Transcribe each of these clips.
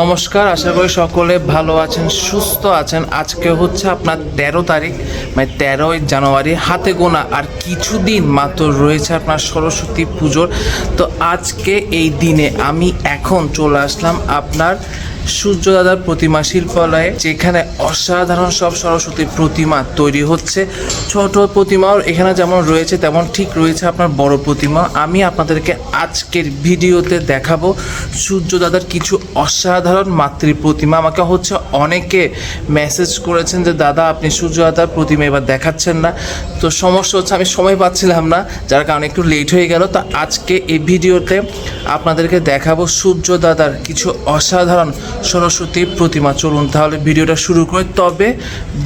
নমস্কার, আশা করি সকলে ভালো আছেন, সুস্থ আছেন। আজকে হচ্ছে আপনার তেরো তারিখ মানে তেরোই জানুয়ারি, হাতে গোনা, আর কিছুদিন মাত্র রয়েছে আপনার সরস্বতী পুজোর। তো আজকে এই দিনে আমি এখন চলে আসলাম আপনার সূর্য দাদার প্রতিমা শিল্পালয়ে, যেখানে অসাধারণ সব সরস্বতী প্রতিমা তৈরি হচ্ছে। ছোট প্রতিমাও এখানে যেমন রয়েছে, তেমন ঠিক রয়েছে আপনার বড় প্রতিমা। আমি আপনাদেরকে আজকের ভিডিওতে দেখাবো সূর্য দাদার কিছু অসাধারণ মাতৃ প্রতিমা। আমাকে হচ্ছে অনেকে মেসেজ করেছেন যে, দাদা, আপনি সূর্য দাদার প্রতিমা এবার দেখাচ্ছেন না। তো সমস্যা হচ্ছে, আমি সময় পাচ্ছিলাম না, যার কারণে একটু লেট হয়ে গেল। তো আজকে এই ভিডিওতে আপনাদেরকে দেখাবো সূর্য দাদার কিছু অসাধারণ সরস্বতী প্রতিমা, চলুন তাহলে ভিডিওটা শুরু করে। তবে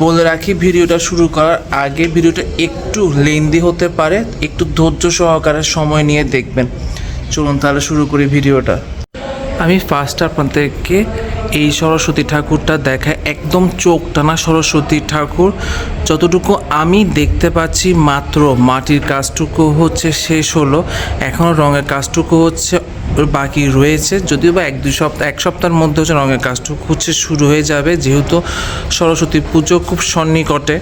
বলে রাখি, ভিডিওটা শুরু করার আগে ভিডিওটা একটু লেন্দি হতে পারে, একটু ধৈর্য সহকারে সময় নিয়ে দেখবেন। চলুন তাহলে শুরু করি ভিডিওটা। আমি ফার্স্ট আপনাদেরকে এই সরস্বতী ঠাকুরটা দেখায় একদম চোখ টানা সরস্বতী ঠাকুর। যতটুকু আমি দেখতে পাচ্ছি মাত্র মাটির কাজটুকু হচ্ছে শেষ হলো। এখনও রঙের কাজটুকু হচ্ছে বাকি রয়েছে। যদিও বা এক দুই সপ্তাহ, এক সপ্তাহের মধ্যে হচ্ছে রঙের কাজটুকু হচ্ছে শুরু হয়ে যাবে। যেহেতু সরস্বতী পুজো খুব সন্নিকটে,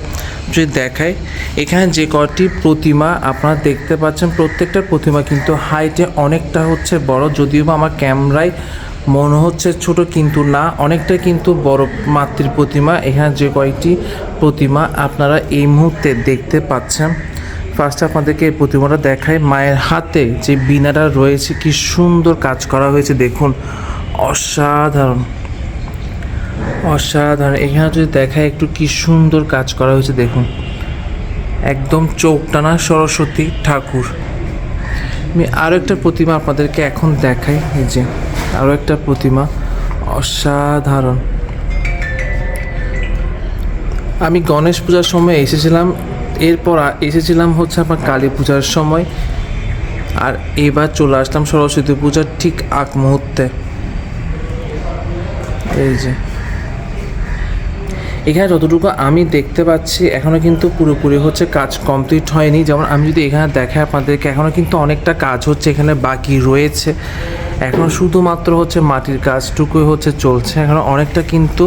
যদি দেখায় এখানে যে কয়টি প্রতিমা আপনারা দেখতে পাচ্ছেন প্রত্যেকটা প্রতিমা কিন্তু হাইটে অনেকটা হচ্ছে বড়। যদিও বা আমার ক্যামেরায় মনে হচ্ছে ছোট কিন্তু না অনেকটা কিন্তু বড় মাতৃ প্রতিমা। এখানে যে কয়েকটি প্রতিমা আপনারা এই মুহূর্তে দেখতে পাচ্ছেন। ফার্স্ট আপনাদেরকে এই প্রতিমাটা দেখায় মায়ের হাতে যে বিনাটা রয়েছে, কি সুন্দর কাজ করা হয়েছে, দেখুন। অসাধারণ। অসাধারণ। এখানে যদি দেখায় একটু কি সুন্দর কাজ করা হয়েছে, দেখুন। একদম চোখ টানা সরস্বতী ঠাকুর। আমি আরও একটা প্রতিমা আপনাদেরকে এখন দেখাই, এই যে। আরও একটা প্রতিমা। অসাধারণ। আমি গণেশ পূজার সময় এসেছিলাম। এরপর এসেছিলাম হচ্ছে আমার কালী পূজার সময়। আর এবার চলে আসলাম সরস্বতী পূজার ঠিক আগ মুহূর্তে। এই যে। এখানে যতটুকু আমি দেখতে পাচ্ছি এখনও কিন্তু পুরোপুরি হচ্ছে কাজ কমপ্লিট হয়নি। যেমন আমি যদি এখানে দেখাই আপনাদেরকে এখনও কিন্তু অনেকটা কাজ হচ্ছে এখানে বাকি রয়েছে। এখন শুধুমাত্র হচ্ছে মাটির কাজটুকুই হচ্ছে চলছে। এখন অনেকটা কিন্তু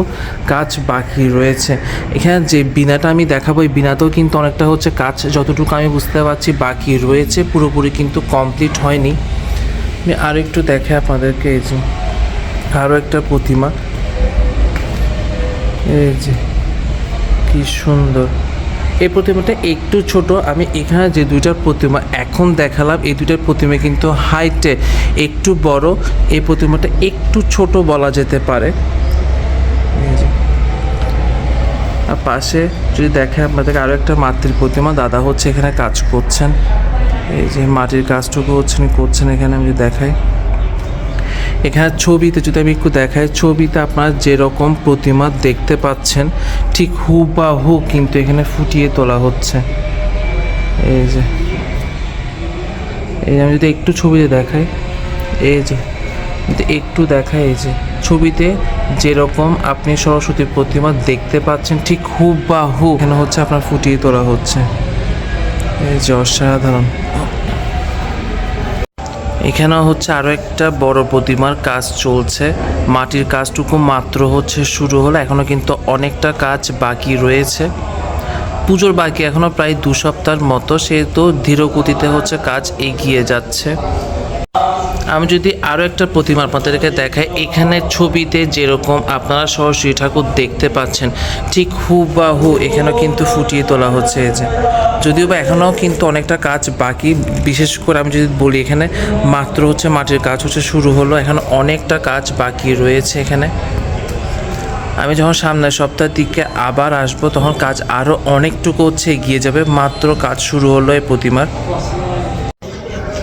কাজ বাকি রয়েছে। এখানে যে বিনাটা আমি দেখাবো, এই বিনাতেও কিন্তু অনেকটা হচ্ছে কাজ যতটুকু আমি বুঝতে পারছি বাকি রয়েছে। পুরোপুরি কিন্তু কমপ্লিট হয়নি। আমি আরও একটু দেখে আপনাদেরকে, এই যে আরও একটা প্রতিমা। এই যে, কি সুন্দর। এই প্রতিমাটা একটু ছোট, আমি এখানে যে দুইটা প্রতিমা এখন দেখালাম, এই দুইটার প্রতিমা কিন্তু হাইটে একটু বড়, এই প্রতিমাটা একটু ছোট বলা যেতে পারে। আর পাশে যদি দেখে আপনাদেরকে আরও একটা মাতৃ প্রতিমা, দাদা হচ্ছে এখানে কাজ করছেন। এই যে মাটির কাজটুকু হচ্ছেন, করছেন এখানে আমি দেখাই। এখানে ছবিতে যদি আমি একটু দেখাই, ছবিতে আপনারা যেরকম প্রতিমা দেখতে পাচ্ছেন, ঠিক হুবাহু কিন্তু এখানে ফুটিয়ে তোলা হচ্ছে। এই যে, এই আমি যদি একটু ছবিতে দেখাই, এই যে একটু দেখাই, এই যে, ছবিতে যেরকম আপনি সরস্বতী প্রতিমা দেখতে পাচ্ছেন, ঠিক হুবাহু এখানে হচ্ছে আপনার ফুটিয়ে তোলা হচ্ছে। এই যে অসাধারণ। এখানেও হচ্ছে আরও একটা বড় প্রতিমার কাজ চলছে। মাটির কাজটুকু মাত্র হচ্ছে শুরু হলো এখনও কিন্তু অনেকটা কাজ বাকি রয়েছে। পুজোর বাকি এখনও প্রায় দু সপ্তাহের মতো, সেহেতু ধীরগতিতে হচ্ছে কাজ এগিয়ে যাচ্ছে। আমি যদি আরও একটা প্রতিমা আপনাদেরকে দেখাই, এখানে ছবিতে যেরকম আপনারা সরস্বতী ঠাকুর দেখতে পাচ্ছেন, ঠিক হু বা হু এখানেও কিন্তু ফুটিয়ে তোলা হচ্ছে এই যে। যদিও বা এখনও কিন্তু অনেকটা কাজ বাকি, বিশেষ করে আমি যদি বলি এখানে মাত্র হচ্ছে মাটির কাজ হচ্ছে শুরু হলো, এখন অনেকটা কাজ বাকি রয়েছে এখানে। আমি যখন সামনের সপ্তাহের দিকে আবার আসব, তখন কাজ আরও অনেকটুকু হচ্ছে এগিয়ে যাবে, মাত্র কাজ শুরু হলো এই প্রতিমার।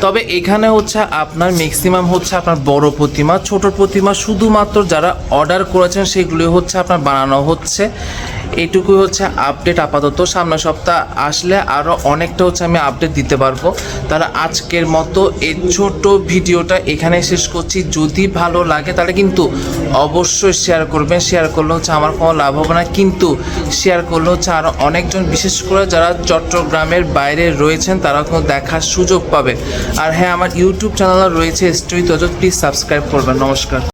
তবে এখানে হচ্ছে আপনার ম্যাক্সিমাম হচ্ছে আপনার বড় প্রতিমা, ছোট প্রতিমা, শুধুমাত্র যারা অর্ডার করেছেন সেগুলি হচ্ছে আপনার বানানো হচ্ছে। এইটুকুই হচ্ছে আপডেট আপাতত। সামনের সপ্তাহ আসলে আরও অনেকটা হচ্ছে আমি আপডেট দিতে পারব। তাহলে আজকের মতো এই ছোট ভিডিওটা এখানে শেষ করছি। যদি ভালো লাগে তাহলে কিন্তু অবশ্যই শেয়ার করবেন। শেয়ার করলে হচ্ছে আমার কোনো লাভ হবে না। কিন্তু শেয়ার করলে হচ্ছে আরও অনেকজন, বিশেষ করে যারা চট্টগ্রামের বাইরে রয়েছেন তারা কোনো দেখার সুযোগ পাবে। আর হ্যাঁ আমার ইউটিউব চ্যানেল রয়েছে স্টোরি তজত প্লিজ সাবস্ক্রাইব করবেন। নমস্কার।